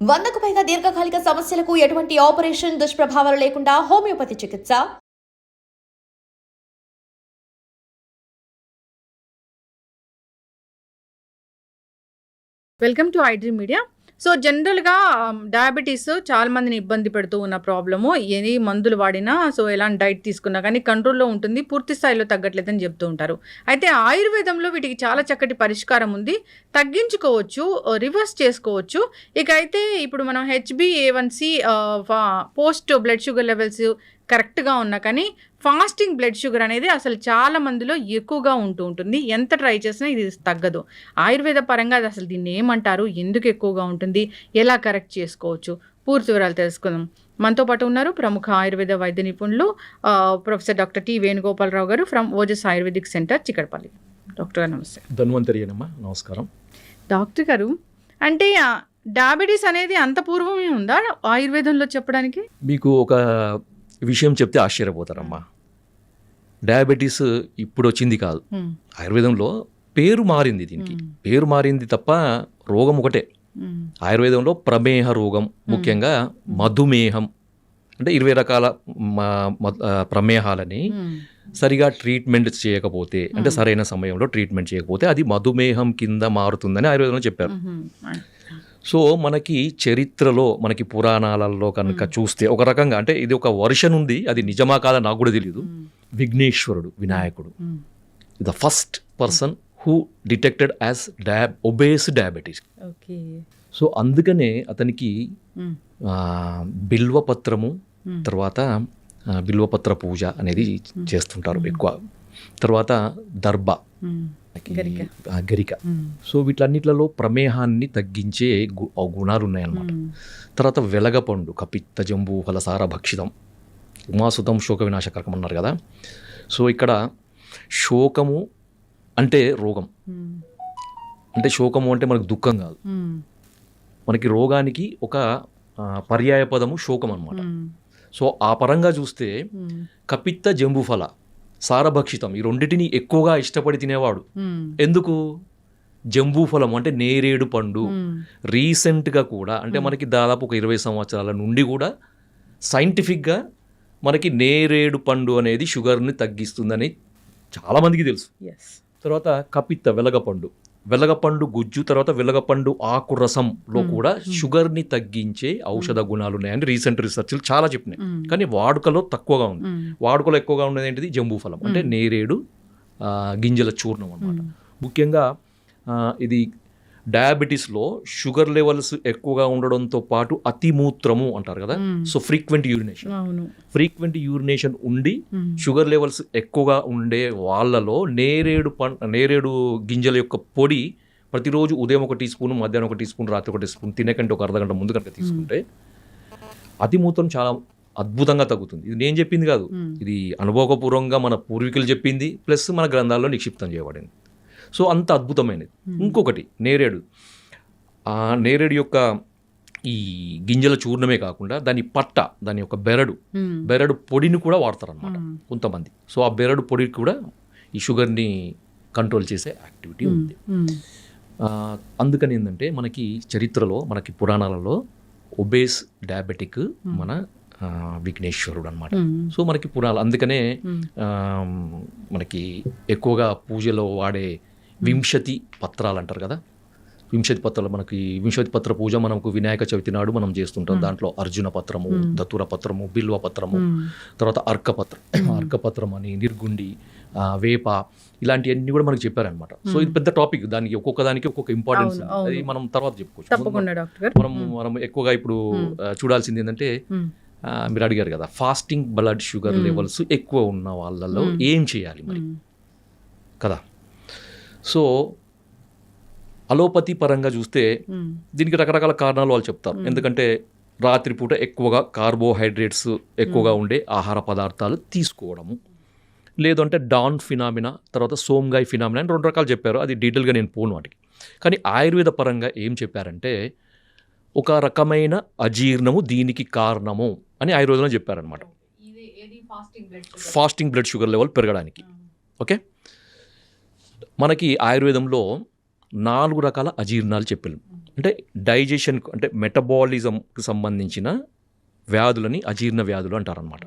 వందకు పైగా దీర్ఘకాలిక సమస్యలకు ఎటువంటి ఆపరేషన్ దుష్ప్రభావాలు లేకుండా హోమియోపతి చికిత్స. Welcome to iDream media. So జనరల్గా డయాబెటీస్ చాలా మందిని ఇబ్బంది పెడుతూ ఉన్న ప్రాబ్లము ఏ మందులు వాడినా సో ఎలాంటి డైట్ తీసుకున్నా కానీ కంట్రోల్లో ఉంటుంది పూర్తి స్థాయిలో తగ్గట్లేదని చెప్తూ ఉంటారు. అయితే ఆయుర్వేదంలో వీటికి చాలా చక్కటి పరిష్కారం ఉంది. తగ్గించుకోవచ్చు రివర్స్ చేసుకోవచ్చు. ఇక అయితే ఇప్పుడు మనం హెచ్బి ఏవన్సి పోస్ట్ బ్లడ్ షుగర్ లెవెల్స్ కరెక్ట్గా ఉన్నా కానీ ఫాస్టింగ్ బ్లడ్ షుగర్ అనేది అసలు చాలా మందిలో ఎక్కువగా ఉంటూ ఉంటుంది. ఎంత ట్రై చేసినా ఇది తగ్గదు. ఆయుర్వేద పరంగా అది అసలు దీన్ని ఏమంటారు? ఎందుకు ఎక్కువగా ఉంటుంది? ఎలా కరెక్ట్ చేసుకోవచ్చు? పూర్తి వివరాలు తెలుసుకుందాం. మనతో పాటు ఉన్నారు ప్రముఖ ఆయుర్వేద వైద్య నిపుణులు ప్రొఫెసర్ డాక్టర్ టి వేణుగోపాలరావు గారు from Ojas ayurvedic centre Chikkadpalli. Doctor గారు నమస్తే. ధన్వంతరి నమస్కారం. డాక్టర్ గారు అంటే డయాబెటీస్ అనేది అంత పూర్వమే ఉందా ఆయుర్వేదంలో చెప్పడానికి? మీకు ఒక విషయం చెప్తే ఆశ్చర్యపోతారమ్మా. డయాబెటీస్ ఇప్పుడు వచ్చింది కాదు ఆయుర్వేదంలో పేరు మారింది దీనికి. పేరు మారింది తప్ప రోగం ఒకటే. ఆయుర్వేదంలో ప్రమేహ రోగం ముఖ్యంగా మధుమేహం అంటే ఇరవై రకాల ప్రమేహాలని సరిగా ట్రీట్మెంట్ చేయకపోతే అంటే సరైన సమయంలో ట్రీట్మెంట్ చేయకపోతే అది మధుమేహం కింద మారుతుందని ఆయుర్వేదంలో చెప్పారు. సో మనకి చరిత్రలో మనకి పురాణాలలో కనుక చూస్తే ఒక రకంగా అంటే ఇది ఒక వర్షన్ ఉంది అది నిజమా కాదా నాకు కూడా తెలియదు విఘ్నేశ్వరుడు వినాయకుడు. The first person who detected as diab obese diabetes okay. So అందుకనే అతనికి బిల్వపత్రము. తర్వాత బిల్వపత్ర పూజ అనేది చేస్తుంటారు ఎక్కువ. తర్వాత దర్భ. గరిక. సో వీటన్నిట్లలో ప్రమేహాన్ని తగ్గించే గుణాలు ఉన్నాయన్నమాట. తర్వాత వెలగపండు కపిత్త జంబు ఫలసార భక్షితం. ఉమాసుతం శోక వినాశకరకం అన్నారు కదా. సో ఇక్కడ శోకము అంటే రోగం. అంటే శోకము అంటే మనకు దుఃఖం కాదు. మనకి రోగానికి ఒక పర్యాయ పదము శోకం అనమాట సో ఆ పరంగా చూస్తే కపిత్త జంబుఫల సారభక్షితం. ఈ రెండిటిని ఎక్కువగా ఇష్టపడి తినేవాడు. హ్మ్, ఎందుకు? జంబూఫలం అంటే నేరేడు పండు. హ్మ్. రీసెంట్గా కూడా అంటే మనకి దాదాపు ఒక ఇరవై సంవత్సరాల నుండి కూడా సైంటిఫిక్గా మనకి నేరేడు పండు అనేది షుగర్ని తగ్గిస్తుందని చాలామందికి తెలుసు. Yes. తర్వాత కపిత్త వెలగపండు. వెలగపండు గుజ్జు తర్వాత వెలగపండు ఆకు రసంలో కూడా షుగర్ని తగ్గించే ఔషధ గుణాలు ఉన్నాయని రీసెంట్ రీసెర్చ్లు చాలా చెప్పినాయి. కానీ వాడుకలో తక్కువగా ఉంది. వాడుకలో ఎక్కువగా ఉన్నది ఏంటిది? జంబూఫలం అంటే నేరేడు గింజల చూర్ణం అన్నమాట. హ్మ్. ముఖ్యంగా ఇది డయాబెటీస్లో షుగర్ లెవెల్స్ ఎక్కువగా ఉండడంతో పాటు అతిమూత్రము అంటారు కదా. So frequent urination. Frequent urination ఉండి షుగర్ లెవెల్స్ ఎక్కువగా ఉండే వాళ్ళలో నేరేడు పం నేరేడు గింజల యొక్క పొడి ప్రతిరోజు ఉదయం ఒక టీ స్పూన్ మధ్యాహ్నం ఒక టీ స్పూన్ రాత్రి ఒక టీ స్పూన్ తినకంటే ఒక అర్ధ గంట ముందు కనుక తీసుకుంటే అతిమూత్రం చాలా అద్భుతంగా తగ్గుతుంది. ఇది నేను చెప్పింది కాదు. ఇది అనుభవపూర్వకంగా మన పూర్వీకులు చెప్పింది ప్లస్ మన గ్రంథాల్లో నిక్షిప్తం చేయబడింది. సో అంత అద్భుతమైనది. ఇంకొకటి నేరేడు. ఆ నేరేడు యొక్క ఈ గింజల చూర్ణమే కాకుండా దాని పట్ట దాని యొక్క బెరడు హ్మ్, బెరడు పొడిని కూడా వాడతారన్నమాట హ్మ్. కొంతమంది. సో ఆ బెరడు పొడి కూడా ఈ షుగర్ని కంట్రోల్ చేసే యాక్టివిటీ ఉంది. అందుకని ఏంటంటే మనకి చరిత్రలో మనకి పురాణాలలో ఒబేస్ డయాబెటిక్ మన విఘ్నేశ్వరుడు అనమాట సో మనకి పురాణాలు అందుకనే మనకి ఎక్కువగా పూజలో వాడే వింశతి పత్రాలు అంటారు కదా? వింశతి పత్రాలు మనకి వింశతి పత్ర పూజ మనకు వినాయక చవితి నాడు మనం చేస్తుంటాం. దాంట్లో అర్జున పత్రము దత్తుర పత్రము బిల్వ పత్రము. తర్వాత అర్కపత్రం. అర్కపత్రం అని నిర్గుండి వేప ఇలాంటివన్నీ కూడా మనకు చెప్పారనమాట సో ఇది పెద్ద టాపిక్. దానికి ఒక్కొక్క దానికి ఒక్కొక్క ఇంపార్టెన్స్. అది మనం తర్వాత చెప్పుకోవచ్చు. తప్పకుండా డాక్టర్ గారు. మనం మనం ఎక్కువగా ఇప్పుడు చూడాల్సింది ఏంటంటే మీరు అడిగారు కదా ఫాస్టింగ్ బ్లడ్ షుగర్ లెవెల్స్ ఎక్కువ ఉన్న వాళ్ళలో ఏం చేయాలి మరి? కదా? సో అలోపతి పరంగా చూస్తే దీనికి రకరకాల కారణాలు వాళ్ళు చెప్తారు. ఎందుకంటే రాత్రిపూట ఎక్కువగా కార్బోహైడ్రేట్స్ ఎక్కువగా ఉండే ఆహార పదార్థాలు తీసుకోవడము. లేదంటే డాన్ ఫినామినా తర్వాత సోమ్గాయ్ ఫినామినా అని రెండు రకాలు చెప్పారు. అది డీటెయిల్గా నేను పోను వాటికి. కానీ ఆయుర్వేద పరంగా ఏం చెప్పారంటే ఒక రకమైన అజీర్ణము దీనికి కారణము అని ఆయుర్వేదంలో చెప్పారనమాట ఫాస్టింగ్ బ్లడ్ షుగర్. లెవెల్ పెరగడానికి. ఓకే? మనకి ఆయుర్వేదంలో నాలుగు రకాల అజీర్ణాలు చెప్పారు అంటే డైజెషన్ అంటే మెటబాలిజంకి సంబంధించిన వ్యాధులని అజీర్ణ వ్యాధులు అంటారనమాట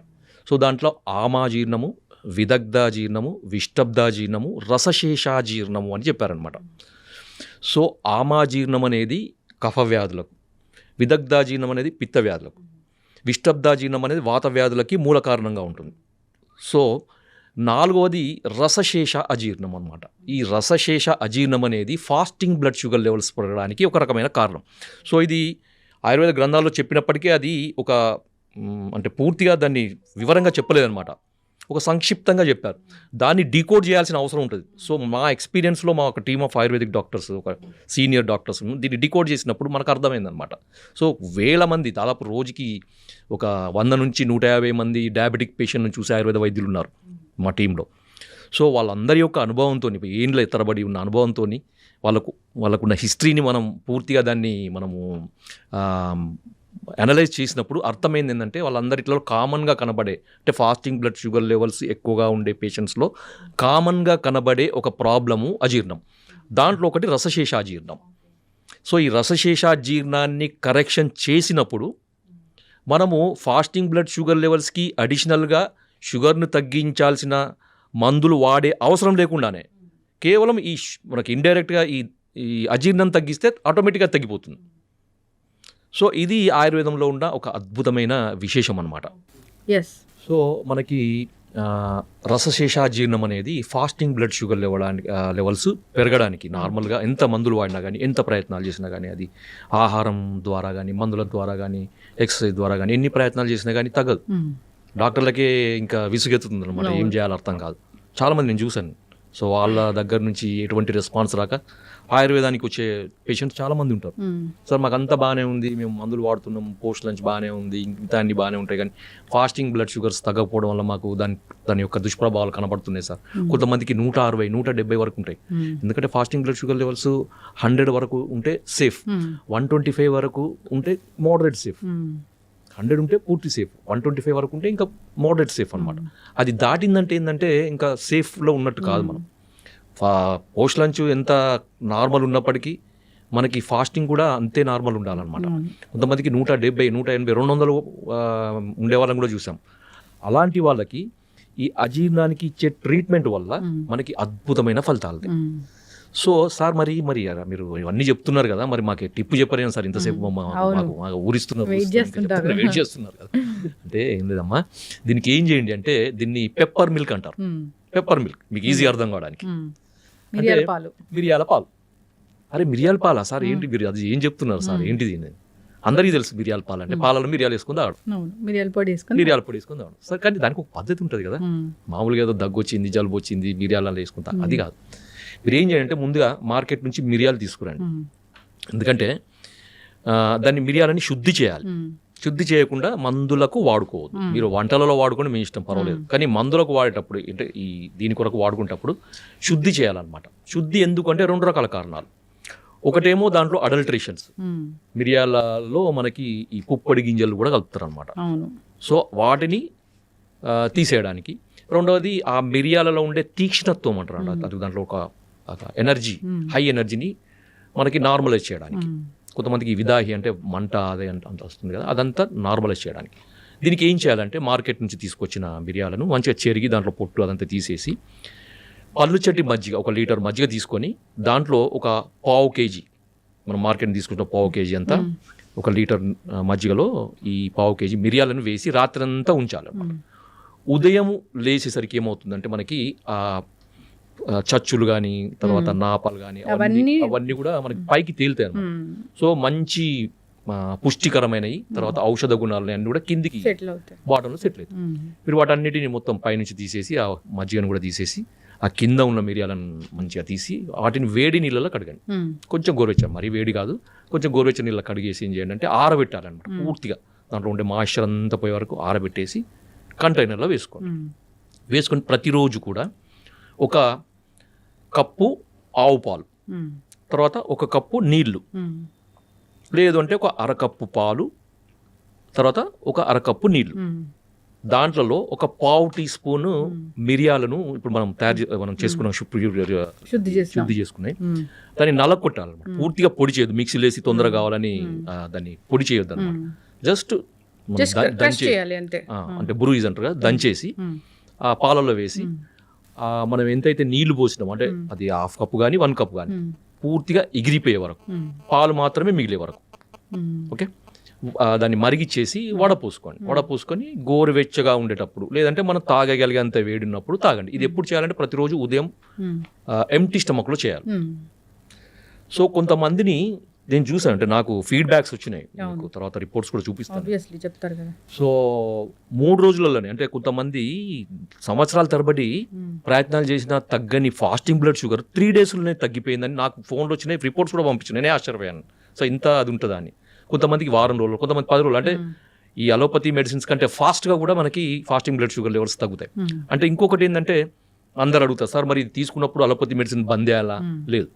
సో దాంట్లో ఆమాజీర్ణము విదగ్ధాజీర్ణము విష్టబ్దాజీర్ణము రసశేషాజీర్ణము అని చెప్పారనమాట సో ఆమాజీర్ణం అనేది కఫ వ్యాధులకు విదగ్ధాజీర్ణం అనేది పిత్త వ్యాధులకు విష్టబ్దాజీర్ణం అనేది వాత వ్యాధులకి మూల కారణంగా ఉంటుంది. సో నాలుగవది రసశేష అజీర్ణం అనమాట ఈ రసశేష అజీర్ణం అనేది ఫాస్టింగ్ బ్లడ్ షుగర్ లెవెల్స్ పెరగడానికి ఒక రకమైన కారణం. సో ఇది ఆయుర్వేద గ్రంథాల్లో చెప్పినప్పటికీ అది ఒక అంటే పూర్తిగా దాన్ని వివరంగా చెప్పలేదన్నమాట. ఒక సంక్షిప్తంగా చెప్పారు. దాన్ని డీకోడ్ చేయాల్సిన అవసరం ఉంటుంది. సో మా ఎక్స్పీరియన్స్లో మా ఒక టీమ్ ఆఫ్ ఆయుర్వేదిక్ డాక్టర్స్ ఒక సీనియర్ డాక్టర్స్ దీన్ని డీకోడ్ చేసినప్పుడు మనకు అర్థమైందనమాట సో వేల మంది దాదాపు రోజుకి ఒక వంద నుంచి నూట యాభై మంది డయాబెటిక్ పేషెంట్ని చూసే ఆయుర్వేద వైద్యులు ఉన్నారు. మా టీంలో. సో వాళ్ళందరి యొక్క అనుభవంతో ఏండ్ల ఎత్తరబడి ఉన్న అనుభవంతో వాళ్ళకు వాళ్ళకున్న హిస్టరీని మనం పూర్తిగా దాన్ని మనము అనలైజ్ చేసినప్పుడు అర్థమైంది ఏంటంటే వాళ్ళందరిలో కామన్గా కనబడే అంటే ఫాస్టింగ్ బ్లడ్ షుగర్ లెవెల్స్ ఎక్కువగా ఉండే పేషెంట్స్లో కామన్గా కనబడే ఒక ప్రాబ్లము అజీర్ణం. దాంట్లో ఒకటి రసశేషాజీర్ణం సో ఈ రసశేషాజీర్ణాన్ని కరెక్షన్ చేసినప్పుడు మనము ఫాస్టింగ్ బ్లడ్ షుగర్ లెవెల్స్కి అడిషనల్గా షుగర్ను తగ్గించాల్సిన మందులు వాడే అవసరం లేకుండానే కేవలం ఈ మనకి ఇండైరెక్ట్గా ఈ ఈ అజీర్ణం తగ్గిస్తే ఆటోమేటిక్గా తగ్గిపోతుంది. సో ఇది ఆయుర్వేదంలో ఉన్న ఒక అద్భుతమైన విశేషం అనమాట ఎస్ సో మనకి రసశేషాజీర్ణం అనేది ఫాస్టింగ్ బ్లడ్ షుగర్ లెవడానికి లెవెల్స్ పెరగడానికి నార్మల్గా ఎంత మందులు వాడినా కానీ ఎంత ప్రయత్నాలు చేసినా కానీ అది ఆహారం ద్వారా కానీ మందుల ద్వారా కానీ ఎక్సర్సైజ్ ద్వారా కానీ ఎన్ని ప్రయత్నాలు చేసినా కానీ తగ్గదు. డాక్టర్లకే ఇంకా విసుగెత్తుతుంది అనమాట ఏం చేయాలో అర్థం కాదు. చాలామంది నేను చూశాను. సో వాళ్ళ దగ్గర నుంచి ఎటువంటి రెస్పాన్స్ రాక ఆయుర్వేదానికి వచ్చే పేషెంట్స్ చాలామంది ఉంటారు. సార్ మాకు అంతా బాగానే ఉంది. మేము మందులు వాడుతున్నాం. పోస్ట్ లంచ్ బాగానే ఉంది. ఇంకా అన్ని బాగానే ఉంటాయి. కానీ ఫాస్టింగ్ బ్లడ్ షుగర్స్ తగ్గకపోవడం వల్ల మాకు దాని దాని యొక్క దుష్ప్రభావాలు కనబడుతున్నాయి సార్. కొంతమందికి నూట అరవై నూట డెబ్బై వరకు ఉంటాయి. ఎందుకంటే fasting blood sugar levels hundred వరకు ఉంటే సేఫ్. వన్ ట్వంటీ ఫైవ్ వరకు ఉంటే మోడరేట్ సేఫ్. హండ్రెడ్ ఉంటే పూర్తి సేఫ్. వన్ ట్వంటీ ఫైవ్ వరకు ఉంటే ఇంకా మోడరేట్ సేఫ్ అనమాట అది దాటిందంటే ఏంటంటే ఇంకా సేఫ్లో ఉన్నట్టు కాదు మనం. పోస్ట్ లంచ్ ఎంత నార్మల్ ఉన్నప్పటికీ మనకి ఫాస్టింగ్ కూడా అంతే నార్మల్ ఉండాలన్నమాట. కొంతమందికి నూట డెబ్బై నూట ఎనభై రెండు వందలు ఆ, ఉండే వాళ్ళని కూడా చూసాం. అలాంటి వాళ్ళకి ఈ అజీర్ణానికి ఇచ్చే ట్రీట్మెంట్ వల్ల మనకి అద్భుతమైన ఫలితాలు. సో సార్ మరి మరి మీరు ఇవన్నీ చెప్తున్నారు కదా మరి మాకు టిప్పు చెప్పరేం సార్ ఇంతసేపు. మాకు ఊరిస్తున్నారు వెయిట్ చేస్తున్నారు కదా. అంటే ఏం లేదమ్మా దీనికి ఏం చేయండి అంటే దీన్ని పెప్పర్ మిల్క్ అంటారు. పెప్పర్ మిల్క్ మీకు ఈజీ అర్థం కావడానికి. మిరియాల పాలు. మిరియాల పాలు. అరే మిరియాల పాలా సార్? ఏంటి మీరు అది ఏం చెప్తున్నారు సార్? ఏంటిది అని అందరికీ తెలుసు మిరియాల పాలు అంటే పాలలో మిరియాలు వేసుకుని తాగడం. మిరియాల పొడి వేసుకొని మిరియాల పొడి వేసుకుని తాగడం. సార్ కానీ దానికి ఒక పద్ధతి ఉంటుంది కదా. మ్మ్. మామూలుగా ఏదో దగ్గు వచ్చింది జలుబు వచ్చింది మిరియాలలో వేసుకుంటా అది కాదు. మీరు ఏం చేయాలంటే ముందుగా మార్కెట్ నుంచి మిరియాలు తీసుకురండి. ఎందుకంటే దాన్ని మిరియాలని శుద్ధి చేయాలి. శుద్ధి చేయకుండా మందులకు వాడుకోవద్దు. మీరు వంటలలో వాడుకొని మీ ఇష్టం పర్వాలేదు. కానీ మందులకు వాడేటప్పుడు అంటే ఈ దీని కొరకు వాడుకునేటప్పుడు శుద్ధి చేయాలన్నమాట. శుద్ధి ఎందుకంటే రెండు రకాల కారణాలు. ఒకటేమో దాంట్లో అడల్ట్రేషన్స్. మిరియాలలో మనకి ఈ పుప్పొడి గింజలు కూడా కలుపుతారు అనమాట సో వాటిని తీసేయడానికి. రెండవది ఆ మిరియాలలో ఉండే తీక్ష్ణత్వం అంటారు. అది దాంట్లో ఒక ఎనర్జీ హై ఎనర్జీని మనకి నార్మలైజ్ చేయడానికి. కొంతమందికి విదాహి అంటే మంట అదే అంత వస్తుంది కదా అదంతా నార్మలైజ్ చేయడానికి. దీనికి ఏం చేయాలంటే మార్కెట్ నుంచి తీసుకొచ్చిన మిరియాలను మంచిగా చెరిగి దాంట్లో పొట్టు అదంతా తీసేసి పళ్ళు చెట్టి మజ్జిగ ఒక లీటర్ మజ్జిగ తీసుకొని దాంట్లో ఒక పావు కేజీ మనం మార్కెట్ తీసుకుంటున్న పావు కేజీ అంతా ఒక లీటర్ మజ్జిగలో ఈ పావు కేజీ మిరియాలను వేసి రాత్రంతా ఉంచాలి ఉదయం లేచేసరికి ఏమవుతుందంటే మనకి ఆ, చచ్చులు కానీ తర్వాత నాపాలు కానీ అవన్నీ అవన్నీ- కూడా మనకి పైకి తేలుతాయి. సో మంచి పుష్టికరమైనవి తర్వాత ఔషధ గుణాలు అన్ని కూడా కిందికి బాటంలో సెటిల్ అవుతాయి. మీరు వాటన్నిటిని మొత్తం పైనుంచి తీసేసి ఆ మజ్జిగను కూడా తీసేసి ఆ కింద ఉన్న మిరియాలను మంచిగా తీసి వాటిని వేడి నీళ్ళలో కడగండి. కొంచెం గోరువెచ్చని మరీ వేడి కాదు కొంచెం గోరువెచ్చని నీళ్ళ కడిగేసి ఏం చేయండి అంటే ఆరబెట్టాలన్నమాట పూర్తిగా. దాంట్లో ఉండే మాయిశ్చర్ అంతా పోయే వరకు ఆరబెట్టేసి కంటైనర్లో వేసుకోండి. వేసుకొని ప్రతిరోజు కూడా ఒక కప్పు ఆవు పాలు. తర్వాత ఒక కప్పు నీళ్ళు. లేదు అంటే ఒక అరకప్పు పాలు తర్వాత ఒక అరకప్పు నీళ్ళు. దాంట్లో ఒక పావు టీ స్పూన్ మిరియాలను ఇప్పుడు మనం తయారు మనం చేసుకున్నాం శుద్ధి చేసుకున్నాయి. దాన్ని నలగొట్టాలన్నమాట. పూర్తిగా పొడి చేయదు మిక్సీలో వేసి తొందరగా కావాలని దాన్ని పొడి చేయొద్దు అనమాట జస్ట్ మనం జస్ట్ ద- క్రష్ దంచే చేయాలి అంతే. ఆ, అంటే బురుయిజ్ అంటారు కదా దంచేసి. ఆ పాలలో వేసి మనం ఎంతైతే నీళ్ళు పోసినామో అంటే అది హాఫ్ కప్ కానీ వన్ కప్ కానీ. పూర్తిగా ఎగిరిపోయే వరకు. పాలు మాత్రమే మిగిలే వరకు. ఓకే దాన్ని మరిగిచ్చేసి వడపోసుకోండి వడపోసుకొని గోరువెచ్చగా ఉండేటప్పుడు లేదంటే మనం తాగగలిగేంత వేడి ఉన్నప్పుడు తాగండి ఇది ఎప్పుడు చేయాలంటే ప్రతిరోజు ఉదయం. ఎంటీ స్టమక్లో చేయాలి. సో కొంతమందిని నేను చూసాను అంటే నాకు ఫీడ్బ్యాక్స్ వచ్చినాయి. నాకు తర్వాత రిపోర్ట్స్ కూడా చూపిస్తాను. చెప్తారు కదా. సో మూడు రోజులలోనే అంటే కొంతమంది సంవత్సరాల తరబడి. ప్రయత్నాలు చేసిన తగ్గని ఫాస్టింగ్ బ్లడ్ షుగర్ త్రీ డేస్లోనే తగ్గిపోయిందని నాకు ఫోన్లో వచ్చినాయి రిపోర్ట్స్ కూడా పంపించాను నేనే ఆశ్చర్యపోయాను. సో ఇంత అది ఉంటుందా అని. కొంతమందికి వారం రోజులు కొంతమంది పది రోజులు అంటే ఈ అలోపతి మెడిసిన్స్ కంటే ఫాస్ట్గా కూడా మనకి ఫాస్టింగ్ బ్లడ్ షుగర్ లెవెల్స్ తగ్గుతాయి. అంటే ఇంకొకటి ఏంటంటే అందరు అడుగుతారు సార్ మరి తీసుకున్నప్పుడు అలోపతి మెడిసిన్ బంద్ చేయాలా? లేదు.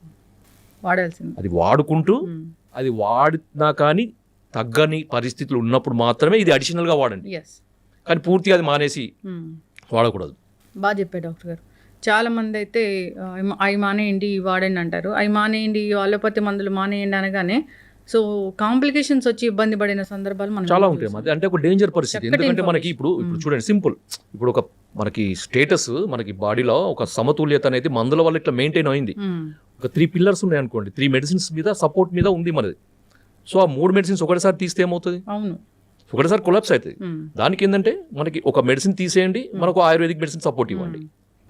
వాడాల్సింది. అది వాడుకుంటూ. అది వాడినా కానీ తగ్గని పరిస్థితులు ఉన్నప్పుడు మాత్రమే ఇది అడిషనల్గా వాడండి. కానీ పూర్తిగా అది మానేసి. వాడకూడదు. బాగా చెప్పారు డాక్టర్ గారు. చాలా మంది అయితే అవి- మానేయండి వాడండి అంటారు. అవి మానేయండి అలోపతి మందులు మానేయండి అనగానే సో కాంప్లికేషన్స్ వచ్చి ఇబ్బంది పడిన సందర్భాలు మనం చాలా ఉంటాయి. అది అంటే ఒక డేంజర్ పరిస్థితి. ఎందుకంటే మనకి ఇప్పుడు ఇప్పుడు చూడండి సింపుల్ ఇప్పుడు ఒక మనకి స్టేటస్ మనకి బాడీలో ఒక సమతుల్యత అనేది మందుల వల్ల ఇట్లా మెయింటైన్ అయింది. ఒక త్రీ పిల్లర్స్ ఉన్నాయి అనుకోండి. త్రీ మెడిసిన్స్ మీద సపోర్ట్ మీద ఉంది మనది. సో ఆ మూడు మెడిసిన్స్ ఒకటిసారి తీస్తే ఏమవుతుంది? అవును. ఒకటిసారి కొలాప్స్ అవుతుంది. దానికి ఏంటంటే మనకి ఒక మెడిసిన్ తీసేయండి మనకు ఆయుర్వేదిక్ మెడిసిన్ సపోర్ట్ ఇవ్వండి.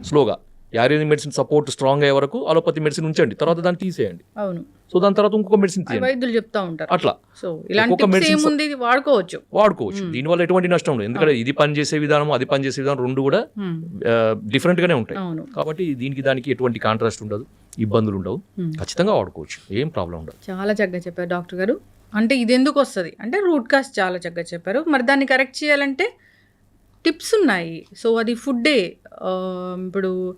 స్లోగా ఆయుర్వేదిక్ మెడిసిన్ సపోర్ట్ స్ట్రాంగ్ అయ్యే వరకు అలోపతి మెడిసిన్ ఉంచండి. తర్వాత దాన్ని తీసేయండి. అవును. సో దాని తర్వాత ఇంకొక మెడిసిన్ వైద్యులు చెప్తా ఉంటారు. అట్లా. సో ఇలాంటి ఇది వాడుకోవచ్చు. వాడుకోవచ్చు. దీనివల్ల ఎటువంటి నష్టం లేదు. ఎందుకంటే ఇది పని చేసే విధానం అది పని చేసే విధానం రెండు కూడా. డిఫరెంట్ గానే ఉంటాయి. కాబట్టి దీనికి దానికి ఎటువంటి కాంట్రాస్ట్ ఉండదు ఇబ్బందులు ఉండవు. ఖచ్చితంగా వాడుకోవచ్చు. ఏం ప్రాబ్లం ఉండదు. చాలా చక్కగా చెప్పారు డాక్టర్ గారు. అంటే ఇది ఎందుకు వస్తుంది? అంటే రూట్ కాస్ చాలా చక్కగా చెప్పారు. మరి దాన్ని కరెక్ట్ చేయాలంటే టిప్స్ ఉన్నాయి. సో అది ఫుడ్డే ఇప్పుడు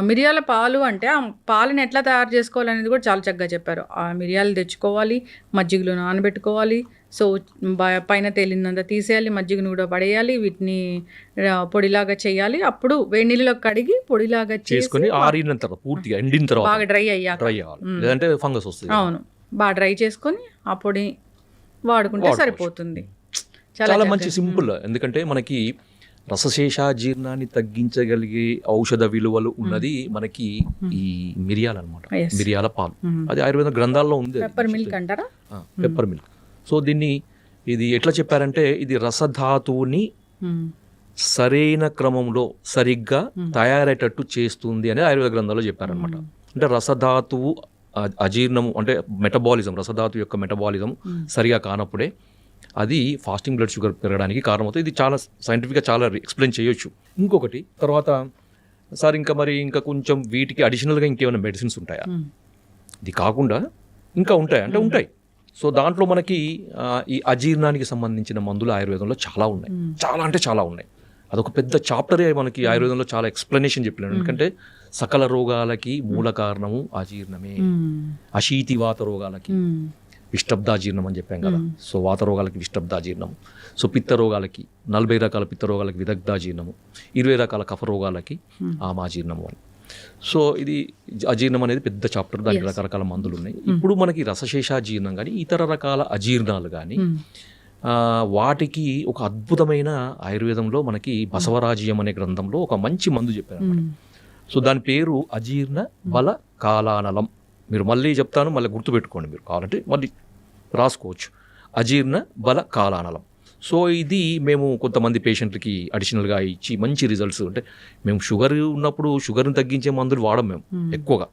మిరియాల పాలు అంటే ఆ పాలను ఎట్లా తయారు చేసుకోవాలనేది కూడా చాలా చక్కగా చెప్పారు. ఆ మిరియాలు తెచ్చుకోవాలి మజ్జిగలో నానబెట్టుకోవాలి. సో పైన తేలినంత తీసేయాలి మజ్జిగను కూడా పడేయాలి వీటిని పొడిలాగా చేయాలి. అప్పుడు వేడి నీళ్ళలో కడిగి పొడిలాగా చేసి చేసుకొని ఆరిన తర్వాత పూర్తిగా ఎండిన తర్వాత బాగా డ్రై అయ్యాక. డ్రై అవ్వాలి. లేదంటే ఫంగస్ వస్తుంది. అవును. బాగా డ్రై చేసుకొని ఆ పొడి వాడుకుంటే. సరిపోతుంది. చాలా. మంచి సింపుల్. ఎందుకంటే మనకి రసశేషాజీర్ణాన్ని తగ్గించగలిగే ఔషధ విలువలు ఉన్నది మనకి ఈ మిరియాలు అనమాట Yes. మిరియాల పాలు. అది ఆయుర్వేద గ్రంథాల్లో ఉంది. పెప్పర్ మిల్క్ అంటారా? పెప్పర్ మిల్క్ సో దీన్ని ఇది ఎట్లా చెప్పారంటే ఇది రసధాతువుని. సరైన క్రమంలో సరిగ్గా తయారయ్యేటట్టు చేస్తుంది అని ఆయుర్వేద గ్రంథాల్లో చెప్పారనమాట అంటే రసధాతువు అజీర్ణము అంటే మెటబాలిజం రసధాతు యొక్క మెటబాలిజం సరిగా కానప్పుడే అది ఫాస్టింగ్ బ్లడ్ షుగర్ పెరగడానికి కారణమవుతుంది. ఇది చాలా సైంటిఫిక్గా చాలా ఎక్స్ప్లెయిన్ చేయొచ్చు. ఇంకొకటి తర్వాత సార్ ఇంకా మరి ఇంకా కొంచెం వీటికి అడిషనల్గా ఇంకేమైనా మెడిసిన్స్ ఉంటాయా. ఇది కాకుండా ఇంకా ఉంటాయి? అంటే ఉంటాయి. సో దాంట్లో మనకి ఈ అజీర్ణానికి సంబంధించిన మందులు ఆయుర్వేదంలో చాలా ఉన్నాయి. చాలా అంటే చాలా ఉన్నాయి. అదొక పెద్ద చాప్టరే మనకి ఆయుర్వేదంలో చాలా ఎక్స్ప్లెనేషన్ చెప్పినాడు. ఎందుకంటే సకల రోగాలకి మూల కారణము అజీర్ణమే. మ్మ్. అశీతి వాత రోగాలకి. విష్టబ్దాజీర్ణం అని చెప్పాం కదా. సో వాత రోగాలకి విష్టబ్దాజీర్ణం సో పిత్త రోగాలకి నలభై రకాల పిత్త రోగాలకి విదగ్ధాజీర్ణము. ఇరవై రకాల కఫ రోగాలకి ఆమాజీర్ణము అని. సో ఇది అజీర్ణం అనేది పెద్ద చాప్టర్. దానికి రకరకాల మందులు ఉన్నాయి. ఇప్పుడు మనకి రసశేషాజీర్ణం కానీ ఇతర రకాల అజీర్ణాలు కానీ వాటికి ఒక అద్భుతమైన ఆయుర్వేదంలో మనకి బసవరాజ్యం అనే గ్రంథంలో ఒక మంచి మందు చెప్పారు. సో దాని పేరు అజీర్ణ బల కాలానలం. మీరు మళ్ళీ చెప్తాను మళ్ళీ గుర్తుపెట్టుకోండి మీరు కావాలంటే మళ్ళీ రాసుకోవచ్చు. అజీర్ణ బల కాలానలం. సో ఇది మేము కొంతమంది పేషెంట్లకి అడిషనల్గా ఇచ్చి మంచి రిజల్ట్స్ అంటే మేము షుగర్ ఉన్నప్పుడు షుగర్ని తగ్గించే మందులు వాడం మేము ఎక్కువగా.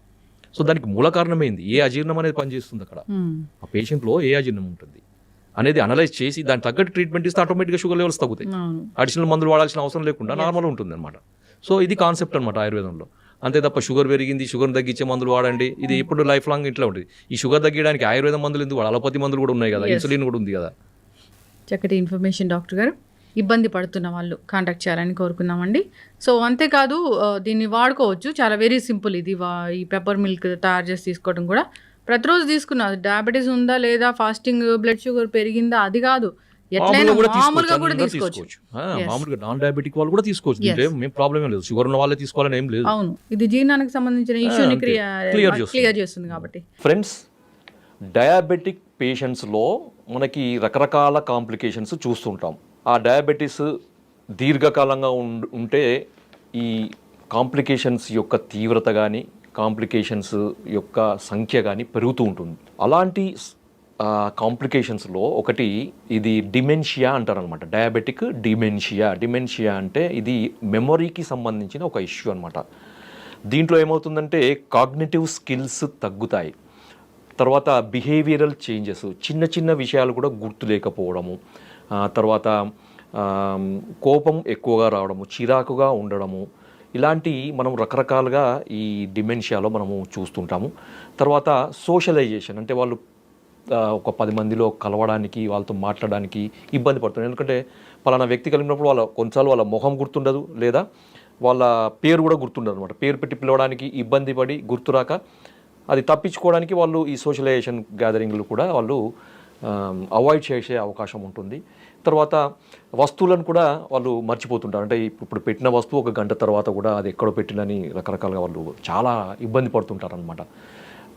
సో దానికి మూల కారణం ఏంది ఏ అజీర్ణం అనేది పనిచేస్తుంది అక్కడ. ఆ పేషెంట్లో ఏ అజీర్ణం ఉంటుంది? అనేది అనలైజ్ చేసి దాని తగ్గట్టు ట్రీట్మెంట్ ఇస్తే ఆటోమేటిక్గా షుగర్ లెవెల్స్ తగ్గుతాయి. అడిషనల్ మందులు వాడాల్సిన అవసరం లేకుండా నార్మల్ ఉంటుంది అనమాట సో ఇది కాన్సెప్ట్ అనమాట ఆయుర్వేదంలో. అంతే తప్ప షుగర్ పెరిగింది షుగర్ తగ్గించే మందులు వాడండి. ఇది ఎప్పుడు లైఫ్ లాంగ్ ఇట్లా ఉంటుంది. ఈ షుగర్ తగ్గడానికి ఆయుర్వేదం మందులు ఎందుకు అలోపతి మందులు కూడా ఉన్నాయి కదా ఇన్సులిన్ కూడా ఉంది కదా. చక్కటి ఇన్ఫర్మేషన్ డాక్టర్ గారు. ఇబ్బంది పడుతున్న వాళ్ళు కాంటాక్ట్ చేయాలని కోరుకున్నామండి సో అంతేకాదు దీన్ని వాడుకోవచ్చు. చాలా వెరీ సింపుల్ ఇది. ఈ పెప్పర్ మిల్క్ తయారు చేసి తీసుకోవడం కూడా. ప్రతిరోజు తీసుకున్నా డయాబెటీస్ ఉందా లేదా ఫాస్టింగ్ బ్లడ్ షుగర్ పెరిగిందా అది కాదు. ఎట్లయినా మామూలుగా కూడా తీసుకోవచ్చు. నాన్ డయాబెటిక్ వాళ్ళు కూడా తీసుకోవచ్చు. Yes. దీంట్లో ఏం- ఏం ప్రాబ్లం ఏం లేదు. షుగర్ ఉన్న వాళ్ళే తీసుకోవాలని ఏం లేదు. అవును. ఇది జీర్ణానికి సంబంధించిన ఇష్యూని క్లియర్ చేస్తుంది. క్లియర్ చేస్తుంది కాబట్టి. ఫ్రెండ్స్ డయాబెటిక్ పేషెంట్స్లో మనకి రకరకాల కాంప్లికేషన్స్ చూస్తుంటాం. ఆ డయాబెటీస్ దీర్ఘకాలంగా ఉం- ఉంటే ఈ కాంప్లికేషన్స్ యొక్క తీవ్రత కానీ కాంప్లికేషన్స్ యొక్క సంఖ్య కానీ పెరుగుతూ ఉంటుంది. అలాంటి కాంప్లికేషన్స్లో ఒకటి ఇది డిమెన్షియా అంటారనమాట. Diabetic dementia. డిమెన్షియా అంటే ఇది మెమొరీకి సంబంధించిన ఒక ఇష్యూ అనమాట. దీంట్లో ఏమవుతుందంటే కాగ్నేటివ్ స్కిల్స్ తగ్గుతాయి. తర్వాత బిహేవియరల్ చేంజెస్ చిన్న చిన్న విషయాలు కూడా గుర్తు లేకపోవడము తర్వాత కోపం ఎక్కువగా రావడము చిరాకుగా ఉండడము ఇలాంటి మనం రకరకాలుగా ఈ డిమెన్షియాలో మనము చూస్తుంటాము. తర్వాత సోషలైజేషన్ అంటే వాళ్ళు ఒక పది మందిలో కలవడానికి వాళ్ళతో మాట్లాడడానికి ఇబ్బంది పడుతున్నారు. ఎందుకంటే పలానా వ్యక్తి కలిగినప్పుడు వాళ్ళ కొన్నిసార్లు వాళ్ళ మొహం గుర్తుండదు లేదా వాళ్ళ పేరు కూడా గుర్తుండదు అనమాట పేరు పెట్టి పిలవడానికి ఇబ్బంది పడి గుర్తురాక అది తప్పించుకోవడానికి వాళ్ళు ఈ సోషలైజేషన్ గ్యాదరింగ్లు కూడా వాళ్ళు అవాయిడ్ చేసే అవకాశం ఉంటుంది. తర్వాత వస్తువులను కూడా వాళ్ళు మర్చిపోతుంటారు. అంటే ఇప్పుడు పెట్టిన వస్తువు ఒక గంట తర్వాత కూడా అది ఎక్కడో పెట్టినని రకరకాలుగా వాళ్ళు చాలా ఇబ్బంది పడుతుంటారు అనమాట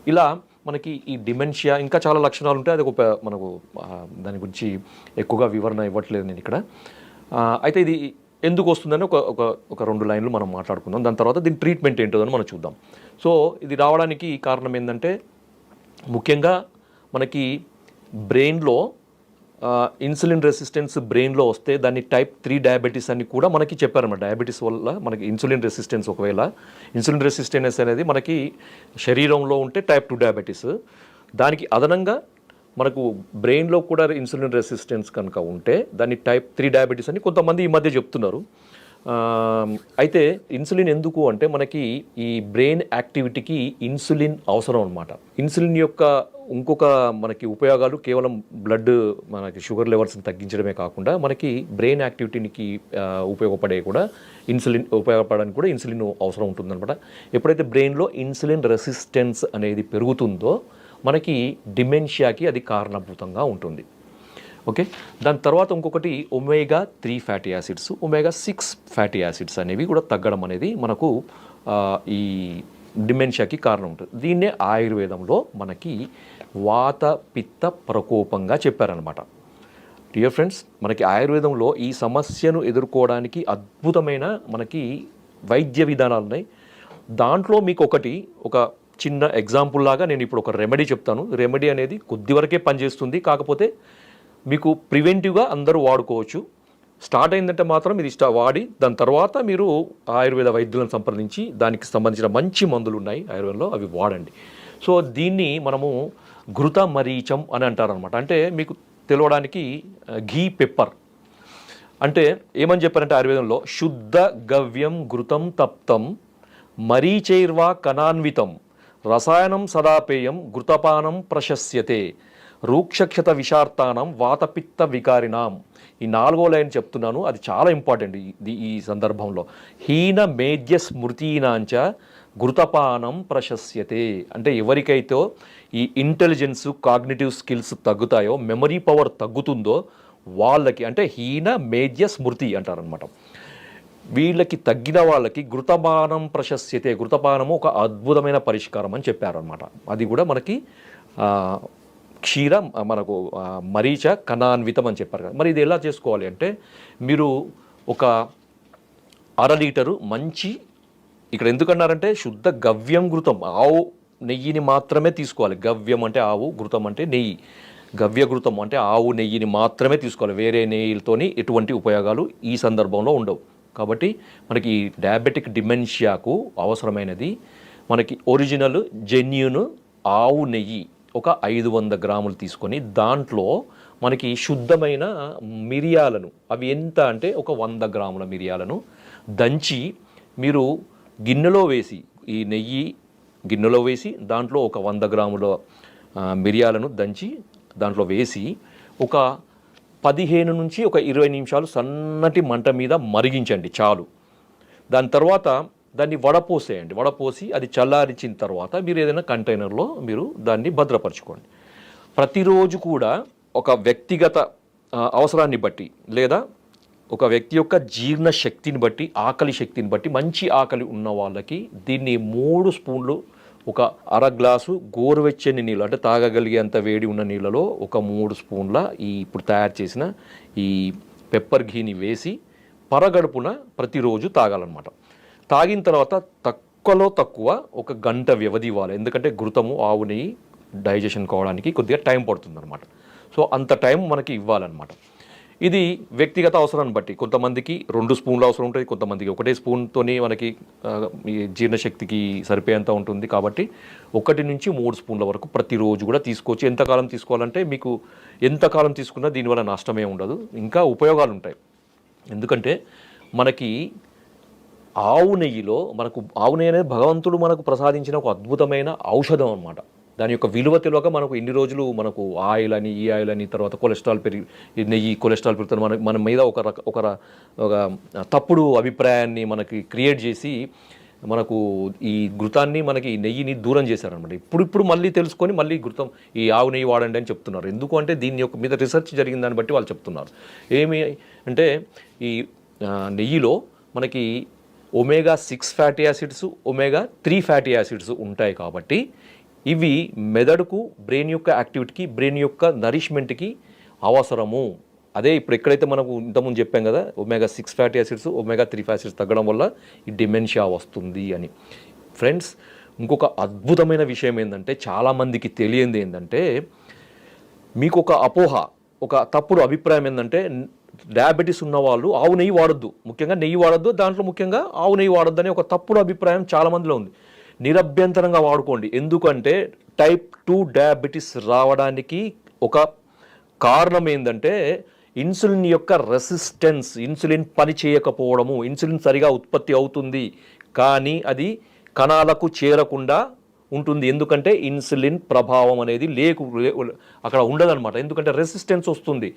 ఇలా మనకి ఈ డిమెన్షియా ఇంకా చాలా లక్షణాలు ఉంటాయి. అది ఒక మనకు దాని గురించి ఎక్కువగా వివరణ ఇవ్వట్లేదు నేను ఇక్కడ. అయితే ఇది ఎందుకు వస్తుందని ఒక ఒక ఒక రెండు లైన్లు మనం మాట్లాడుకుందాం. దాని తర్వాత దీని ట్రీట్మెంట్ ఏంటో అని మనం చూద్దాం. సో ఇది రావడానికి కారణం ఏంటంటే ముఖ్యంగా మనకి బ్రెయిన్లో ఇన్సులిన్ రెసిస్టెన్స్ బ్రెయిన్లో వస్తే దాన్ని టైప్ త్రీ డయాబెటీస్ అని కూడా మనకి చెప్పారన్నమాట. డయాబెటీస్ వల్ల మనకి ఇన్సులిన్ రెసిస్టెన్స్ ఒకవేళ. ఇన్సులిన్ రెసిస్టెన్స్ అనేది మనకి శరీరంలో ఉంటే టైప్ టూ డయాబెటీస్ దానికి అదనంగా మనకు బ్రెయిన్లో కూడా ఇన్సులిన్ రెసిస్టెన్స్ కనుక ఉంటే దాన్ని టైప్ త్రీ డయాబెటీస్ అని కొంతమంది ఈ మధ్య చెప్తున్నారు. అయితే ఇన్సులిన్ ఎందుకు అంటే మనకి ఈ బ్రెయిన్ యాక్టివిటీకి ఇన్సులిన్ అవసరం అనమాట ఇన్సులిన్ యొక్క ఇంకొక మనకి ఉపయోగాలు కేవలం బ్లడ్ మనకి షుగర్ లెవెల్స్ని తగ్గించడమే కాకుండా మనకి బ్రెయిన్ యాక్టివిటీకి ఉపయోగపడే కూడా ఇన్సులిన్ ఉపయోగపడడానికి కూడా ఇన్సులిన్ అవసరం ఉంటుందన్నమాట. ఎప్పుడైతే బ్రెయిన్లో ఇన్సులిన్ రెసిస్టెన్స్ అనేది పెరుగుతుందో మనకి డిమెన్షియాకి అది కారణభూతంగా ఉంటుంది. ఓకే? దాని తర్వాత ఇంకొకటి omega three fatty acids omega six fatty acids అనేవి కూడా తగ్గడం అనేది మనకు ఈ డిమెన్షియాకి కారణం ఉంటుంది. దీన్నే ఆయుర్వేదంలో మనకి వాత పిత్త ప్రకోపంగా చెప్పారనమాట డియర్ ఫ్రెండ్స్ మనకి ఆయుర్వేదంలో ఈ సమస్యను ఎదుర్కోవడానికి అద్భుతమైన మనకి వైద్య విధానాలు ఉన్నాయి. దాంట్లో మీకు ఒకటి ఒక చిన్న ఎగ్జాంపుల్ లాగా నేను ఇప్పుడు ఒక రెమెడీ చెప్తాను. రెమెడీ అనేది కొద్ది వరకే పనిచేస్తుంది. కాకపోతే మీకు ప్రివెంటివ్గా అందరూ వాడుకోవచ్చు. స్టార్ట్ అయిందంటే మాత్రం ఇది స్టా వాడి దాని తర్వాత మీరు ఆయుర్వేద వైద్యులను సంప్రదించి దానికి సంబంధించిన మంచి మందులు ఉన్నాయి ఆయుర్వేదంలో అవి వాడండి. సో దీన్ని మనము ఘృత మరీచం అని అంటారనమాట అంటే మీకు తెలవడానికి ఘీ పెప్పర్. అంటే ఏమని చెప్పారంటే ఆయుర్వేదంలో శుద్ధ గవ్యం ఘృతం తప్తం మరీచైర్వా కణాన్వితం రసాయనం సదాపేయం ఘృతపానం ప్రశస్యతే రూక్షక్షత విషార్తానం వాతపిత్త వికారినాం ఈ నాలుగో లైన్ చెప్తున్నాను. అది చాలా ఇంపార్టెంట్ ఈ సందర్భంలో. హీన మేధ్య స్మృతీనాంచ ఘృతపానం ప్రశస్యతే. అంటే ఎవరికైతే ఈ ఇంటెలిజెన్స్ కాగ్నిటివ్ స్కిల్స్ తగ్గుతాయో మెమరీ పవర్ తగ్గుతుందో వాళ్ళకి అంటే హీన మేధ్య స్మృతి అంటారనమాట వీళ్ళకి తగ్గిన వాళ్ళకి ఘృతపానం ప్రశస్యతే. ఘృతపానము ఒక అద్భుతమైన పరిష్కారం అని చెప్పారనమాట అది కూడా మనకి క్షీర మనకు మరీచ కణాన్వితం అని చెప్పారు కదా. మరి ఇది ఎలా చేసుకోవాలి అంటే మీరు ఒక అర లీటరు మంచి ఇక్కడ ఎందుకన్నారంటే శుద్ధ గవ్యం ఘృతం ఆవు నెయ్యిని మాత్రమే తీసుకోవాలి. గవ్యం అంటే ఆవు ఘృతం అంటే నెయ్యి. గవ్య ఘృతం అంటే ఆవు నెయ్యిని మాత్రమే తీసుకోవాలి. వేరే నెయ్యిలతోని ఎటువంటి ఉపయోగాలు ఈ సందర్భంలో ఉండవు. కాబట్టి మనకి ఈ డయాబెటిక్ డిమెన్షియాకు అవసరమైనది మనకి ఒరిజినల్ జెన్యున్ ఆవు నెయ్యి ఒక ఐదు వంద గ్రాములు తీసుకొని దాంట్లో మనకి శుద్ధమైన మిరియాలను అవి ఎంత అంటే ఒక వంద గ్రాముల మిరియాలను దంచి మీరు గిన్నెలో వేసి ఈ నెయ్యి గిన్నెలో వేసి దాంట్లో ఒక వంద గ్రాముల మిరియాలను దంచి దాంట్లో వేసి ఒక పదిహేను నుంచి ఒక ఇరవై నిమిషాలు సన్నటి మంట మీద మరిగించండి చాలు. దాని తర్వాత దాన్ని వడపోసేయండి. వడపోసి అది చల్లారించిన తర్వాత మీరు ఏదైనా కంటైనర్లో మీరు దాన్ని భద్రపరచుకోండి. ప్రతిరోజు కూడా ఒక వ్యక్తిగత అవసరాన్ని బట్టి లేదా ఒక వ్యక్తి యొక్క జీర్ణ శక్తిని బట్టి ఆకలి శక్తిని బట్టి మంచి ఆకలి ఉన్న వాళ్ళకి దీన్ని మూడు స్పూన్లు ఒక అర గ్లాసు గోరువెచ్చని నీళ్ళు అంటే తాగగలిగేంత వేడి ఉన్న నీళ్ళలో ఒక మూడు స్పూన్ల ఈ ఇప్పుడు తయారు చేసిన ఈ పెప్పర్ ఘీని వేసి పరగడుపున ప్రతిరోజు తాగాలన్నమాట. తాగిన తర్వాత తక్కువలో తక్కువ ఒక గంట వ్యవధి ఇవ్వాలి. ఎందుకంటే ఘృతము ఆవు నెయ్యి డైజెషన్ కావడానికి కొద్దిగా టైం పడుతుందన్నమాట. సో అంత టైం మనకి ఇవ్వాలన్నమాట. ఇది వ్యక్తిగత అవసరాన్ని బట్టి. కొంతమందికి రెండు స్పూన్లు అవసరం ఉంటుంది కొంతమందికి ఒకటే స్పూన్తోనే మనకి జీర్ణశక్తికి సరిపోయేంత ఉంటుంది కాబట్టి ఒకటి నుంచి మూడు స్పూన్ల వరకు ప్రతిరోజు కూడా తీసుకోవచ్చు. ఎంతకాలం తీసుకోవాలంటే మీకు ఎంతకాలం తీసుకున్నా దీనివల్ల నష్టమే ఉండదు. ఇంకా ఉపయోగాలు ఉంటాయి. ఎందుకంటే మనకి ఆవు నెయ్యిలో మనకు ఆవు నెయ్యి అనేది భగవంతుడు మనకు ప్రసాదించిన ఒక అద్భుతమైన ఔషధం అన్నమాట. దాని యొక్క విలువ తెలియక మనకు ఎన్ని రోజులు మనకు ఆయిల్ అని ఈ ఆయిల్ అని తర్వాత కొలెస్ట్రాల్ పెరిగి నెయ్యి కొలెస్ట్రాల్ పెరుగుతుంది మన మన మీద ఒక రక ఒక ఒక తప్పుడు అభిప్రాయాన్ని మనకి క్రియేట్ చేసి మనకు ఈ ఘృతాన్ని మనకి నెయ్యిని దూరం చేశారనమాట ఇప్పుడు ఇప్పుడు మళ్ళీ తెలుసుకొని మళ్ళీ ఘృతం ఈ ఆవు నెయ్యి వాడండి అని చెప్తున్నారు. ఎందుకు అంటే దీని యొక్క మీద రీసెర్చ్ జరిగిన దాన్ని బట్టి వాళ్ళు చెప్తున్నారు. ఏమి అంటే ఈ నెయ్యిలో మనకి omega six fatty acids omega three fatty acids ఉంటాయి కాబట్టి ఇవి మెదడుకు బ్రెయిన్ యొక్క యాక్టివిటీకి బ్రెయిన్ యొక్క నరిష్మెంట్కి అవసరము. అదే ఇప్పుడు ఎక్కడైతే మనకు ఇంతకుముందు చెప్పాం కదా omega six fatty acids omega three fatty acids తగ్గడం వల్ల ఈ డిమెన్షియా వస్తుంది అని. ఫ్రెండ్స్ ఇంకొక అద్భుతమైన విషయం ఏంటంటే చాలామందికి తెలియంది ఏంటంటే మీకు ఒక అపోహ ఒక తప్పుడు అభిప్రాయం ఏంటంటే డయాబెటీస్ ఉన్న వాళ్ళు ఆవు నెయ్యి వాడొద్దు. ముఖ్యంగా నెయ్యి వాడొద్దు దాంట్లో ముఖ్యంగా ఆవు నెయ్యి వాడొద్దు అనే ఒక తప్పుడు అభిప్రాయం చాలామందిలో ఉంది. నిరభ్యంతరంగా వాడుకోండి. ఎందుకంటే టైప్ టూ డయాబెటీస్ రావడానికి ఒక కారణం ఏంటంటే ఇన్సులిన్ యొక్క రెసిస్టెన్స్ ఇన్సులిన్ పని చేయకపోవడము ఇన్సులిన్ సరిగా ఉత్పత్తి అవుతుంది కానీ అది కణాలకు చేరకుండా ఉంటుంది. ఎందుకంటే ఇన్సులిన్ ప్రభావం అనేది లేకు అక్కడ ఉండదన్నమాట. ఎందుకంటే రెసిస్టెన్స్ వస్తుంది.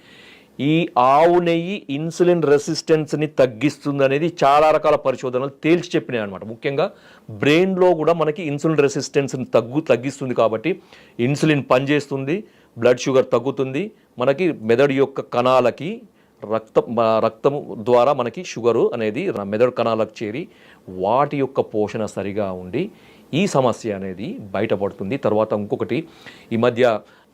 ఈ ఆవు నెయ్యి ఇన్సులిన్ రెసిస్టెన్స్ని తగ్గిస్తుంది అనేది చాలా రకాల పరిశోధనలు తేల్చి చెప్పినాయి అనమాట ముఖ్యంగా బ్రెయిన్లో కూడా మనకి ఇన్సులిన్ రెసిస్టెన్స్ని తగ్గు తగ్గిస్తుంది కాబట్టి ఇన్సులిన్ పనిచేస్తుంది బ్లడ్ షుగర్ తగ్గుతుంది మనకి మెదడు యొక్క కణాలకి రక్తం రక్తం ద్వారా మనకి షుగరు అనేది మెదడు కణాలకు చేరి వాటి యొక్క పోషణ సరిగా ఉండి ఈ సమస్య అనేది బయటపడుతుంది. తర్వాత ఇంకొకటి ఈ మధ్య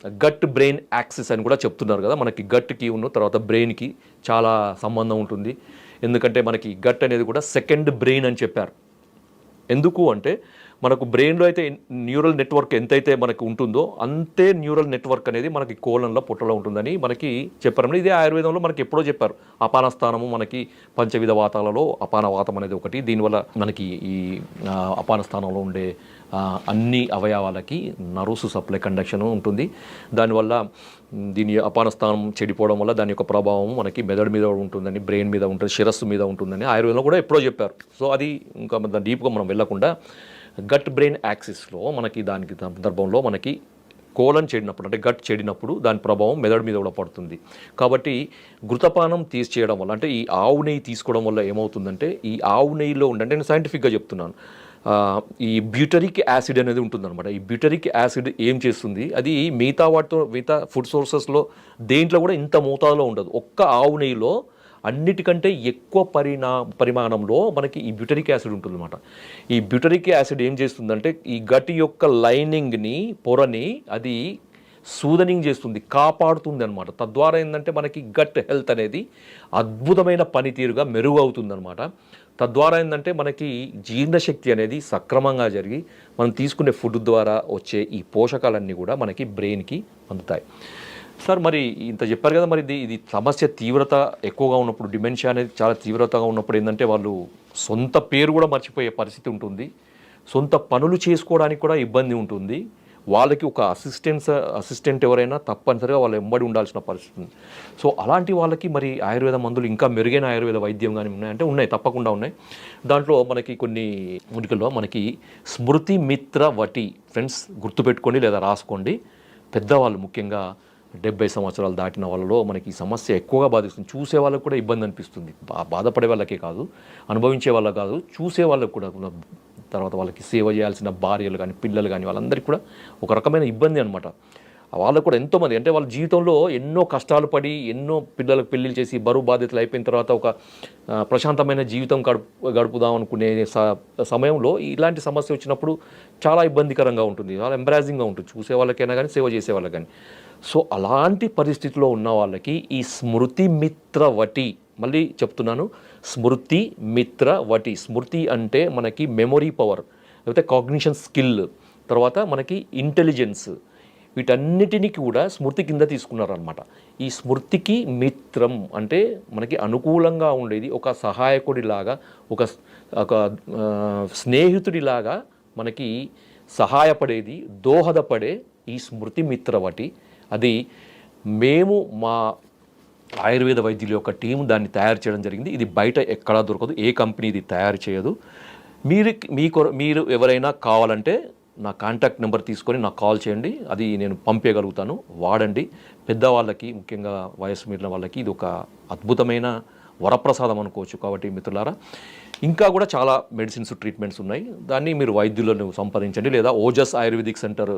గట్ బ్రెయిన్ యాక్సిస్ అని కూడా చెప్తున్నారు కదా. మనకి గట్కి ఉన్న తర్వాత బ్రెయిన్కి చాలా సంబంధం ఉంటుంది. ఎందుకంటే మనకి గట్ అనేది కూడా సెకండ్ బ్రెయిన్ అని చెప్పారు. ఎందుకు అంటే మనకు బ్రెయిన్లో అయితే న్యూరల్ నెట్వర్క్ ఎంతైతే మనకు ఉంటుందో అంతే న్యూరల్ నెట్వర్క్ అనేది మనకి కోలంలో పొట్టలో ఉంటుందని మనకి చెప్పారు. ఇదే ఆయుర్వేదంలో మనకి ఎప్పుడో చెప్పారు. అపాన స్థానము మనకి పంచవిధ వాతాలలో అపాన వాతం అనేది ఒకటి. దీనివల్ల మనకి ఈ అపాన స్థానంలో ఉండే అన్ని అవయవాలకి నరుసు సప్లై కండక్షన్ ఉంటుంది. దానివల్ల దీని అపాన స్థానం చెడిపోవడం వల్ల దాని యొక్క ప్రభావం మనకి మెదడు మీద ఉంటుందని బ్రెయిన్ మీద ఉంటుంది శిరస్సు మీద ఉంటుందని ఆయుర్వేదంలో కూడా ఎప్పుడో చెప్పారు. సో అది ఇంకా దాని డీప్గా మనం వెళ్ళకుండా గట్ బ్రెయిన్ యాక్సిస్లో మనకి దానికి సందర్భంలో మనకి కోలన్ చెడినప్పుడు అంటే గట్ చెడినప్పుడు దాని ప్రభావం మెదడు మీద కూడా పడుతుంది. కాబట్టి ఘృతపానం తీసేయడం వల్ల అంటే ఈ ఆవు నెయ్యి తీసుకోవడం వల్ల ఏమవుతుందంటే ఈ ఆవు నెయ్యిలో ఉండే నేను సైంటిఫిక్గా చెప్తున్నాను ఈ బ్యూటరిక్ యాసిడ్ అనేది ఉంటుందన్నమాట. ఈ బ్యూటరిక్ యాసిడ్ ఏం చేస్తుంది? అది మిగతా వాటితో మిగతా ఫుడ్ సోర్సెస్లో దేంట్లో కూడా ఇంత మోతాదులో ఉండదు. ఒక్క ఆవు నెయ్యిలో అన్నిటికంటే ఎక్కువ పరిణా పరిమాణంలో మనకి ఈ బ్యూటరిక్ యాసిడ్ ఉంటుందన్నమాట. ఈ బ్యూటరిక్ యాసిడ్ ఏం చేస్తుందంటే ఈ గటి యొక్క లైనింగ్ని పొరని అది సూదనింగ్ చేస్తుంది కాపాడుతుంది అనమాట తద్వారా ఏంటంటే మనకి గట్ హెల్త్ అనేది అద్భుతమైన పనితీరుగా మెరుగవుతుంది అనమాట తద్వారా ఏంటంటే మనకి జీర్ణశక్తి అనేది సక్రమంగా జరిగి మనం తీసుకునే ఫుడ్ ద్వారా వచ్చే ఈ పోషకాలన్నీ కూడా మనకి బ్రెయిన్కి అందుతాయి. సార్ మరి ఇంత చెప్పారు కదా మరి ఇది ఇది సమస్య తీవ్రత ఎక్కువగా ఉన్నప్పుడు డిమెన్షియా అనేది చాలా తీవ్రతగా ఉన్నప్పుడు ఏంటంటే వాళ్ళు సొంత పేరు కూడా మర్చిపోయే పరిస్థితి ఉంటుంది. సొంత పనులు చేసుకోవడానికి కూడా ఇబ్బంది ఉంటుంది. వాళ్ళకి ఒక అసిస్టెన్స్ అసిస్టెంట్ ఎవరైనా తప్పనిసరిగా వాళ్ళు ఎంబడి ఉండాల్సిన పరిస్థితి ఉంది. సో అలాంటి వాళ్ళకి మరి ఆయుర్వేద మందులు ఇంకా మెరుగైన ఆయుర్వేద వైద్యం కానీ ఉన్నాయంటే ఉన్నాయి తప్పకుండా ఉన్నాయి. దాంట్లో మనకి కొన్ని మూలికల్లో మనకి స్మృతి మిత్ర వటి ఫ్రెండ్స్ గుర్తుపెట్టుకోండి లేదా రాసుకోండి. పెద్దవాళ్ళు ముఖ్యంగా డెబ్బై సంవత్సరాలు దాటిన వాళ్ళలో మనకి ఈ సమస్య ఎక్కువగా బాధిస్తుంది. చూసే వాళ్ళకు కూడా ఇబ్బంది అనిపిస్తుంది. బా బాధపడే వాళ్ళకే కాదు అనుభవించే వాళ్ళకి కాదు చూసే వాళ్ళకు కూడా తర్వాత వాళ్ళకి సేవ చేయాల్సిన భార్యలు కానీ పిల్లలు కానీ వాళ్ళందరికీ కూడా ఒక రకమైన ఇబ్బంది అనమాట వాళ్ళకు కూడా ఎంతోమంది అంటే వాళ్ళ జీవితంలో ఎన్నో కష్టాలు పడి ఎన్నో పిల్లలకు పెళ్ళిళ్ళు చేసి బరువు బాధ్యతలు అయిపోయిన తర్వాత ఒక ప్రశాంతమైన జీవితం గడుపు గడుపుదాం అనుకునే స- సమయంలో ఇలాంటి సమస్య వచ్చినప్పుడు చాలా ఇబ్బందికరంగా ఉంటుంది. చాలా ఎంబరాజింగ్గా ఉంటుంది. చూసే వాళ్ళకైనా కానీ సేవ చేసే వాళ్ళకి కానీ. సో అలాంటి పరిస్థితిలో ఉన్న వాళ్ళకి ఈ స్మృతి మిత్ర వటి మళ్ళీ చెప్తున్నాను స్మృతి మిత్ర వటి స్మృతి అంటే మనకి మెమొరీ పవర్ లేకపోతే కాగ్నిషన్ స్కిల్ తర్వాత మనకి ఇంటెలిజెన్స్ వీటన్నిటినీ కూడా స్మృతి కింద తీసుకున్నారనమాట ఈ స్మృతికి మిత్రం అంటే మనకి అనుకూలంగా ఉండేది ఒక సహాయకుడిలాగా ఒక ఒక స్నేహితుడిలాగా మనకి సహాయపడేది దోహదపడే ఈ స్మృతి మిత్రవటి అది మేము మా ఆయుర్వేద వైద్యుల యొక్క టీం దాన్ని తయారు చేయడం జరిగింది. ఇది బయట ఎక్కడా దొరకదు. ఏ కంపెనీ ఇది తయారు చేయదు. మీరు మీ మీరు ఎవరైనా కావాలంటే నా కాంటాక్ట్ నెంబర్ తీసుకొని నాకు కాల్ చేయండి. అది నేను పంపేయగలుగుతాను. వాడండి. పెద్దవాళ్ళకి ముఖ్యంగా వయసు మీరిన వాళ్ళకి ఇది ఒక అద్భుతమైన వరప్రసాదం అనుకోవచ్చు కాబట్టి మిత్రులారా. ఇంకా కూడా చాలా మెడిసిన్స్ ట్రీట్మెంట్స్ ఉన్నాయి. దాన్ని మీరు వైద్యులను సంప్రదించండి లేదా ఓజస్ ఆయుర్వేదిక్ సెంటర్